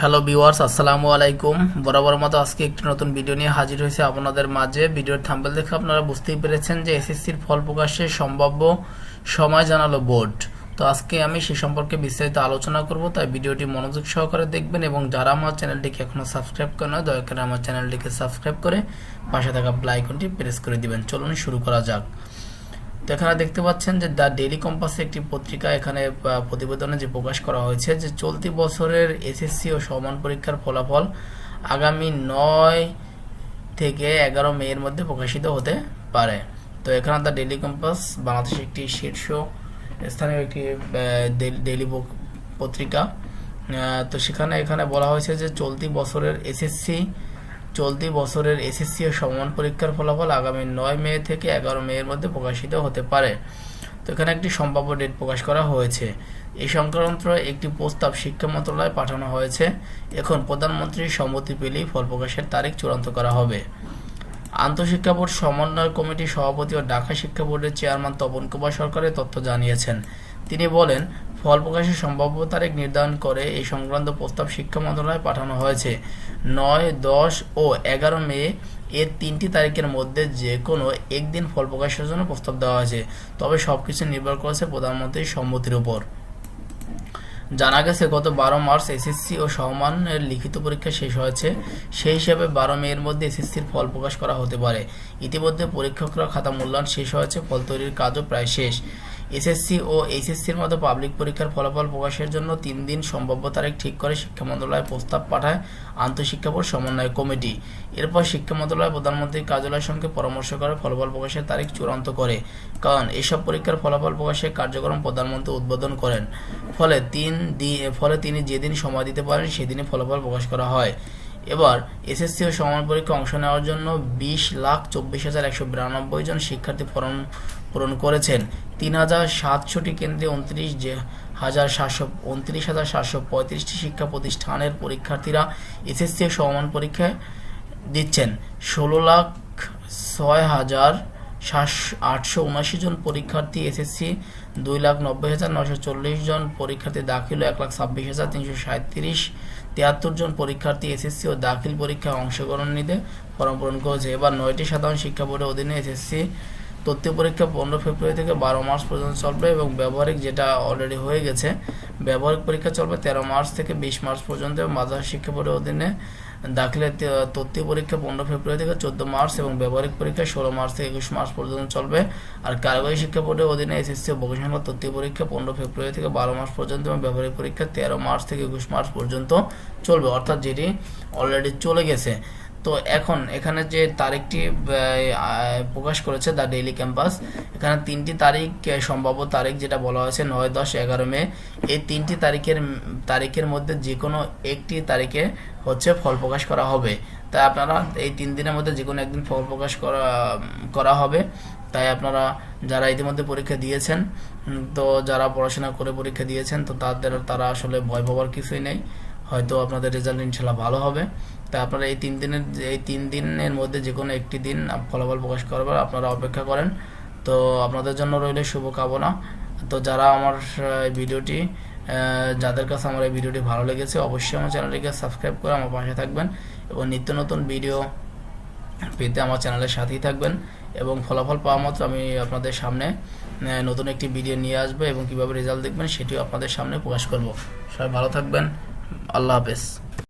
Hello viewers, আসসালামু আলাইকুম। বরাবর মতো আজকে একটি নতুন ভিডিও নিয়ে হাজির হয়েছে আপনাদের মাঝে। ভিডিওর থাম্বেল দেখে আপনারা বুঝতেই পেরেছেন যে এসএসসির ফল প্রকাশের সম্ভাব্য সময় জানালো বোর্ড। তো আজকে আমি সে সম্পর্কে বিস্তারিত আলোচনা করব, তাই ভিডিওটি মনোযোগ সহকারে দেখবেন এবং যারা আমার চ্যানেলটিকে এখনও সাবস্ক্রাইব করে না দয়া করে আমার চ্যানেলটিকে সাবস্ক্রাইব করে পাশে থাকা আইকনটি প্রেস করে দিবেন। চলুন শুরু করা যাক। তো এখানে দেখতে পাচ্ছেন যে দ্য ডেইলি কম্পাসে একটি পত্রিকা এখানে প্রতিবেদনে যে প্রকাশ করা হয়েছে যে চলতি বছরের এসএসসি ও সমান পরীক্ষার ফলাফল আগামী নয় থেকে এগারো মেয়ের মধ্যে প্রকাশিত হতে পারে। তো এখানে দ্য ডেইলি কম্পাস বাংলাদেশের একটি শীর্ষ স্থানীয় একটি ডেইলি পত্রিকা। তো সেখানে, এখানে বলা হয়েছে যে চলতি বছরের এসএসসি চলতি বছরের এসএসসি ও সমান পরীক্ষার ফলাফল আগামী নয় মে থেকে এগারো মে এর মধ্যে প্রকাশিত হতে পারে। তো এখানে একটি সম্ভাব্য ডেট প্রকাশ করা হয়েছে। এই সংক্রান্ত একটি প্রস্তাব শিক্ষা মন্ত্রণালয়ে পাঠানো হয়েছে। এখন প্রধানমন্ত্রীর সম্মতি পেলেই ফল প্রকাশের তারিখ চূড়ান্ত করা হবে। আন্তঃশিক্ষা বোর্ড সমন্বয় কমিটির সভাপতি ও ঢাকা শিক্ষা বোর্ডের চেয়ারম্যান তপন কুমার সরকারের তথ্য জানিয়েছেন। তিনি বলেন ফল প্রকাশের সম্ভাব্য তারিখ নির্ধারণ করে এই সংক্রান্ত প্রস্তাব শিক্ষা মন্ত্রণালয়ে পাঠানো হয়েছে। নয়, দশ ও এগারো মে এর তিনটি তারিখের মধ্যে যে কোনো একদিন ফল প্রকাশের জন্য প্রস্তাব দেওয়া হয়েছে। তবে সব কিছু নির্ভর করেছে প্রধানমন্ত্রীর সম্মতির উপর। জানা গেছে, গত বারো মার্চ এসএসসি ও সমানের লিখিত পরীক্ষা শেষ হয়েছে। সেই হিসাবে বারো মে এর মধ্যে এসএসসির ফল প্রকাশ করা হতে পারে। ইতিমধ্যে পরীক্ষকরা খাতা মূল্যায়ন শেষ হয়েছে, ফল তৈরির কাজও প্রায় শেষ। এসএসসি ও এইচএসসির মতো পাবলিক পরীক্ষার ফলাফল প্রকাশের জন্য তিন দিন সম্ভাব্য তারিখ ঠিক করে শিক্ষা মন্ত্রণালয়ে প্রস্তাব পাঠায় আন্তঃশিক্ষা বোর্ড সমন্বয় কমিটি। এরপর শিক্ষা মন্ত্রণালয় প্রধানমন্ত্রীর কার্যালয়ের সঙ্গে পরামর্শ করে ফলাফল প্রকাশের তারিখ চূড়ান্ত করে। কারণ এসব পরীক্ষার ফলাফল প্রকাশের কার্যক্রম প্রধানমন্ত্রী উদ্বোধন করেন। ফলে তিন ফলে তিনি যেদিন সময় দিতে পারেন, সেদিনই ফলাফল প্রকাশ করা হয়। এবার এসএসসি ও সমান পরীক্ষা অংশ নেওয়ার জন্য বিশ লাখ চব্বিশ হাজার একশো বিরানব্বই জন শিক্ষার্থী ফর্ম পূরণ করেছেন। তিন হাজার সাতশোটি কেন্দ্রে উনত্রিশ যে হাজার সাতশো, উনত্রিশ হাজার সাতশো পঁয়ত্রিশটি শিক্ষা প্রতিষ্ঠানের পরীক্ষার্থীরা এসএসসি ও সমান পরীক্ষায় দিচ্ছেন। ষোলো লাখ ছয় হাজার সাতশো আটশো উনাশি জন পরীক্ষার্থী এসএসসি, দুই লাখ নব্বই হাজার নশো চল্লিশ জন পরীক্ষার্থী দাখিল এক লাখ ছাব্বিশ হাজার তিনশো সাঁত্রিশ, তিয়াত্তর জন পরীক্ষার্থী এসএসসি ও দাখিল পরীক্ষায় অংশগ্রহণ নিতে ফর্ম পূরণ করেছে এবার নয়টি সাধারণ শিক্ষা বোর্ডের অধীনে এসএসসি তথ্য পরীক্ষা পনেরো ফেব্রুয়ারি থেকে বারো মার্চ পর্যন্ত চলবে এবং ব্যবহারিক যেটা অলরেডি হয়ে গেছে, ব্যবহারিক পরীক্ষা চলবে তেরো মার্চ থেকে বিশ মার্চ পর্যন্ত এবং মাদ্রাসা শিক্ষা বোর্ডের অধীনে দাখিলের তথ্য পরীক্ষা পনেরো ফেব্রুয়ারি থেকে চোদ্দ মার্চ এবং ব্যবহারিক পরীক্ষা ষোলো মার্চ থেকে একুশ মার্চ পর্যন্ত চলবে। আর কারিগরি শিক্ষা বোর্ডের অধীনে এসএসসি ভোকেশনাল তথ্য পরীক্ষা পনেরো ফেব্রুয়ারি থেকে বারো মার্চ পর্যন্ত এবং ব্যবহারিক পরীক্ষা তেরো মার্চ থেকে একুশ মার্চ পর্যন্ত চলবে। অর্থাৎ যেটি অলরেডি চলে গেছে। তো এখন এখানে যে তারিখটি প্রকাশ করেছে দ্য ডেইলি ক্যাম্পাস, এখানে তিনটি তারিখ সম্ভাব্য তারিখ যেটা বলা হয়েছে নয়, দশ, এগারো মে, এই তিনটি তারিখের তারিখের মধ্যে যে কোনো একটি তারিখে হচ্ছে ফল প্রকাশ করা হবে। তাই আপনারা এই তিন দিনের মধ্যে যে কোনো একদিন ফল প্রকাশ করা করা হবে। তাই আপনারা যারা ইতিমধ্যে পরীক্ষা দিয়েছেন তো যারা পড়াশোনা করে পরীক্ষা দিয়েছেন, তো তাদের, তারা আসলে ভয় পাওয়ার কিছুই নেই। হয়তো আপনাদের রেজাল্ট ইনশাল্লাহ ভালো হবে। তা আপনারা এই তিন দিনের, এই তিন দিনের মধ্যে যে কোনো একটি দিন ফলাফল প্রকাশ করবার আপনারা অপেক্ষা করেন। তো আপনাদের জন্য রইল শুভকামনা। তো যারা আমার ভিডিওটি যাদের কাছে আমার এই ভিডিওটি ভালো লেগেছে, অবশ্যই আমার চ্যানেলটিকে সাবস্ক্রাইব করে আমার পাশে থাকবেন এবং নিত্য নতুন ভিডিও পেতে আমার চ্যানেলের সাথেই থাকবেন এবং ফলাফল পাওয়া মাত্র আমি আপনাদের সামনে নতুন একটি ভিডিও নিয়ে আসব এবং কীভাবে রেজাল্ট দেখবেন সেটিও আপনাদের সামনে প্রকাশ করব। সবাই ভালো থাকবেন। আল্লাহ হাফেজ।